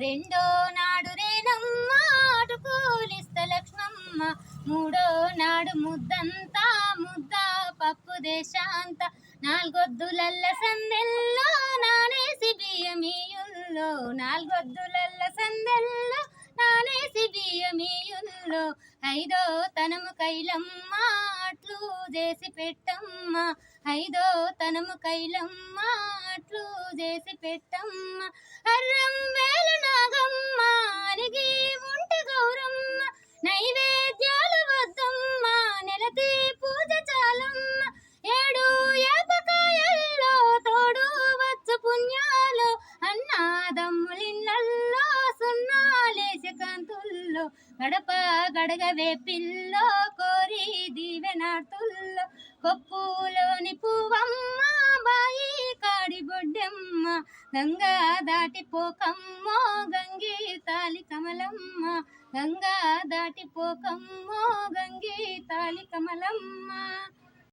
రెండో నాడు రేణమ్మ ఆటుకూలిస్త లక్ష్మమ్మ. మూడో నాడు ముద్దంతా ముద్ద పప్పు దేశాంత. నాలుగొద్దులల్ల సందెల్లో నానేసి బియ్యమీయుల్లో. నాలుగొద్దులల్ల సందెల్లో నానేసి బియ్యమీయుల్లో. ఐదో తనము కైలమ్మ అట్లు చేసి పెట్టమ్మ. ఐదో తనము కైలమ్మ అట్లు చేసి పెట్టమ్మ. అర్రం వేల కాంతుల్లో గడప గడగవే పిల్లో కోరి దీవెనార్తుల్లో. కొప్పులోని పువ్వమ్మ బాయి కాడి బొడ్డెమ్మ. గంగా దాటిపోకమ్మో గంగి తాలి కమలమ్మ. గంగా దాటిపోకమ్మో గంగి తాలి కమలమ్మ.